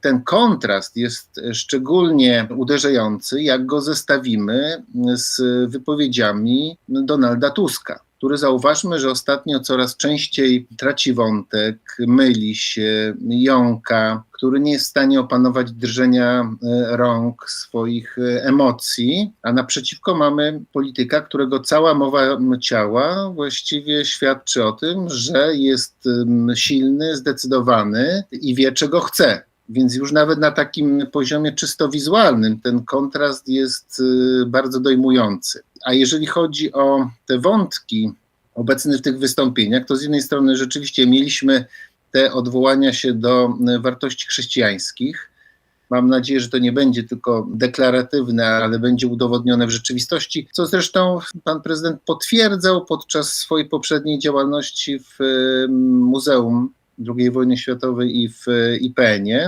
Ten kontrast jest szczególnie uderzający, jak go zestawimy z wypowiedziami Donalda Tuska, który zauważmy, że ostatnio coraz częściej traci wątek, myli się, jąka, który nie jest w stanie opanować drżenia e, rąk, swoich e, emocji, a naprzeciwko mamy polityka, którego cała mowa ciała właściwie świadczy o tym, że jest silny, zdecydowany i wie, czego chce. Więc już nawet na takim poziomie czysto wizualnym ten kontrast jest y, bardzo dojmujący. A jeżeli chodzi o te wątki obecne w tych wystąpieniach, to z jednej strony rzeczywiście mieliśmy te odwołania się do y, wartości chrześcijańskich. Mam nadzieję, że to nie będzie tylko deklaratywne, ale będzie udowodnione w rzeczywistości, co zresztą pan prezydent potwierdzał podczas swojej poprzedniej działalności w y, Muzeum II wojny światowej i w IPN-ie.